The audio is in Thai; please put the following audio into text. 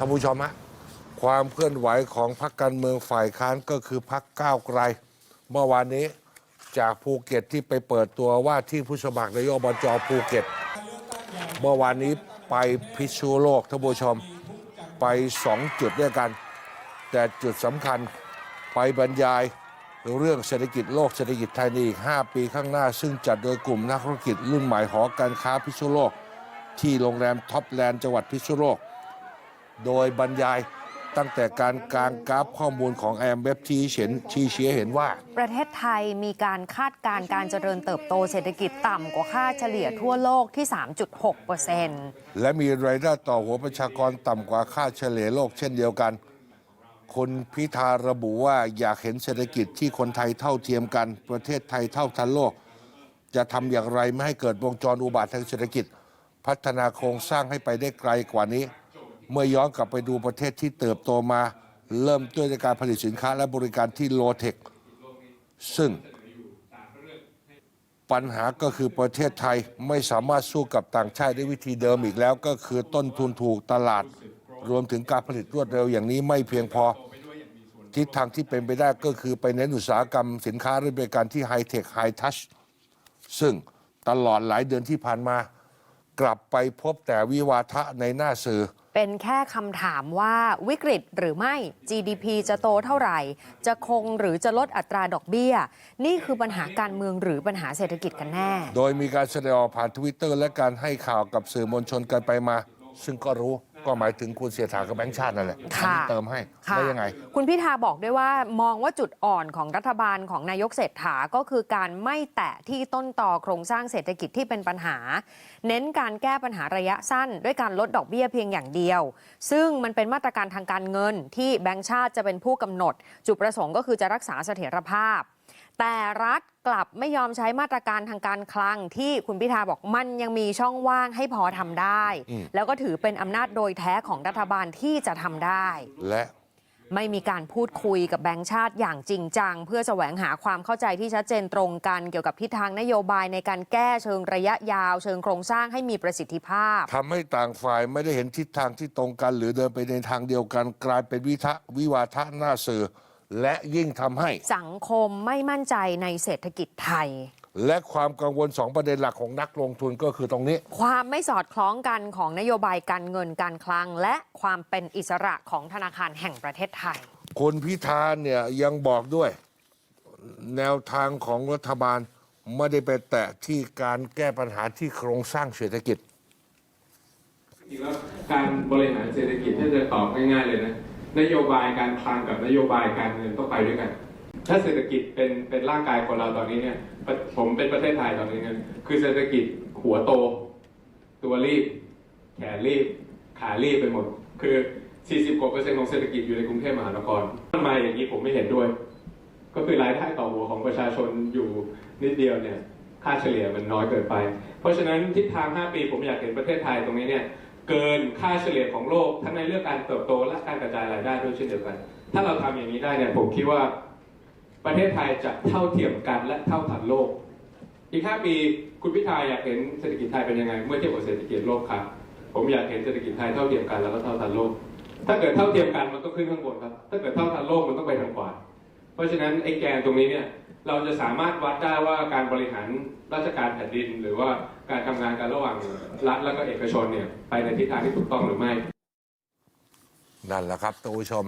ท่านผู้ชมฮะความเคลื่อนไหวของพรรคการเมืองฝ่ายค้านก็คือพรรคก้าวไกล เมื่อวานนี้จากภูเก็ตที่ไปเปิดตัวว่าที่ผู้สมัครนายกอบจภูเก็ต เมื่อวานนี้ไปพิษณุโลกท่านผู้ชมไปสองจุดด้วยกัน แต่จุดสำคัญไปบรรยายเรื่องเศรษฐกิจโลกเศรษฐกิจไทยในอีก 5 ปีข้างหน้า ซึ่งจัดโดยกลุ่มนักธุรกิจรุ่นใหม่หอการค้าพิษณุโลก ที่โรงแรมท็อปแลนด์จังหวัดพิษณุโลก โดยบรรยายตั้งแต่การกางกราฟข้อมูลของแอมเว็บที่เห็นชี้เชียเห็นว่า ประเทศไทยมีการคาดการณ์การเจริญเติบโตเศรษฐกิจต่ำกว่าค่าเฉลี่ยทั่วโลกที่ 3.6เปอร์เซ็นต์และมีรายได้ต่อหัวประชากรต่ำกว่าค่าเฉลี่ยโลกเช่นเดียวกันคุณพิธาระบุว่าอยากเห็นเศรษฐกิจที่คนไทยเท่าเทียมกัน ประเทศไทยเท่าทันโลก จะทำอย่างไรไม่ให้เกิดวงจรอุบาททางเศรษฐกิจ พัฒนาโครงสร้างให้ไปได้ไกลกว่านี้ เมื่อย้อนกลับไปดูประเทศที่เติบโตมา เริ่มด้วยการผลิตสินค้าและบริการที่โลเทค ซึ่งปัญหาก็คือประเทศไทยไม่สามารถสู้กับต่างชาติได้วิธีเดิมอีกแล้ว ก็คือต้นทุนถูกตลาด รวมถึงการผลิตรวดเร็วอย่างนี้ไม่เพียงพอ ทิศทางที่เป็นไปได้ก็คือไปเน้นอุตสาหกรรมสินค้าหรือบริการที่ไฮเทคไฮทัชซึ่งตลอดหลายเดือนที่ผ่านมา กลับไปพบแต่วิวาทะในหน้าสื่อ เป็นแค่คำถามว่าวิกฤตหรือไม่ GDP จะโตเท่าไหร่ จะคงหรือจะลดอัตราดอกเบี้ย นี่คือปัญหาการเมืองหรือปัญหาเศรษฐกิจกันแน่ โดยมีการแสดงออกผ่านทวิตเตอร์และการให้ข่าวกับสื่อมวลชนกันไปมา ซึ่งก็รู้ ก็หมายถึงคุณเสียถากับแบงค์ชาตินั่นแหละค่ะอันนี้เติมให้ค่ะได้ยังไง คุณพิธาบอกด้วยว่ามองว่าจุดอ่อนของรัฐบาลของนายกเศรษฐาก็คือการไม่แตะที่ต้นต่อโครงสร้างเศรษฐกิจที่เป็นปัญหา เน้นการแก้ปัญหาระยะสั้น ด้วยการลดดอกเบี้ยเพียงอย่างเดียว ซึ่งมันเป็นมาตรการทางการเงินที่แบงก์ชาติจะเป็นผู้กำหนด จุดประสงค์ก็คือจะรักษาเสถียรภาพ แต่รัฐกลับไม่ยอมใช้มาตรการทางการคลังที่คุณพิธาบอกมันยังมีช่องว่างให้พอทำได้อืมแล้วก็ถือเป็นอำนาจโดยแท้ของรัฐบาลที่จะทำได้ และไม่มีการพูดคุยกับแบงก์ชาติอย่างจริงจัง เพื่อแสวงหาความเข้าใจที่ชัดเจนตรงกันเกี่ยวกับทิศทางนโยบายในการแก้เชิงระยะยาว เชิงโครงสร้างให้มีประสิทธิภาพทำให้ต่างฝ่ายไม่ได้เห็นทิศทางที่ตรงกัน หรือเดินไปในทางเดียวกันกลายเป็นวิทะวิวาทะหน้าสื่อ และยิ่งทำให้ สังคมไม่มั่นใจในเศรษฐกิจไทย และความกังวลสองประเด็นหลักของนักลงทุนก็คือตรงนี้ ความไม่สอดคล้องกันของนโยบายการเงินการคลัง และความเป็นอิสระของธนาคารแห่งประเทศไทย คุณพิธาเนี่ยยังบอกด้วย แนวทางของรัฐบาลไม่ได้ไปแตะที่การแก้ปัญหาที่โครงสร้างเศรษฐกิจ จริงๆแล้วการบริหารเศรษฐกิจถ้าจะตอบง่ายๆเลยนะ นโยบายการคลังกับนโยบายการเงินต้องไปด้วยกัน ถ้าเศรษฐกิจเป็นเป็นร่างกายคนเราตอนนี้เนี่ย ผมเป็นประเทศไทยตอนนี้เนี่ยคือเศรษฐกิจหัวโต ตัวรีบ แขนรีบ ขารีบไปหมด คือ 40กว่าเปอร์เซ็นต์ของเศรษฐกิจอยู่ในกรุงเทพมหานครทำไมอย่างนี้ผมไม่เห็นด้วย ก็คือรายได้ต่อหัวของประชาชนอยู่นิดเดียวเนี่ยค่าเฉลี่ยมันน้อยเกินไป เพราะฉะนั้นทิศทาง 5 ปีผมอยากเห็นประเทศไทยตรงนี้เนี่ย เกินค่าเฉลี่ยของโลก ทั้งในเรื่องการเติบโตและการกระจายรายได้ด้วยเช่นเดียวกัน ถ้าเราทำอย่างนี้ได้เนี่ยผมคิดว่าประเทศไทยจะเท่าเทียมกันและเท่าทันโลก อีก 5 ปีคุณพิธาอยากเห็นเศรษฐกิจไทยเป็นยังไง เมื่อเทียบกับเศรษฐกิจโลกครับ ผมอยากเห็นเศรษฐกิจไทยเท่าเทียมกันแล้วก็เท่าทันโลก ถ้าเกิดเท่าเทียมกันมันต้องขึ้นข้างบนครับ ถ้าเกิดเท่าทันโลกมันต้องไปทางขวา เพราะฉะนั้นไอ้แกนตรงนี้เนี่ยเราจะสามารถวัดได้ว่าการบริหารราชการแผ่นดิน หรือว่าการทำงานกันระหว่างรัฐแล้วก็เอกชนเนี่ยไปในทิศทางที่ถูกต้องหรือไม่ นั่นแหละครับท่านผู้ชม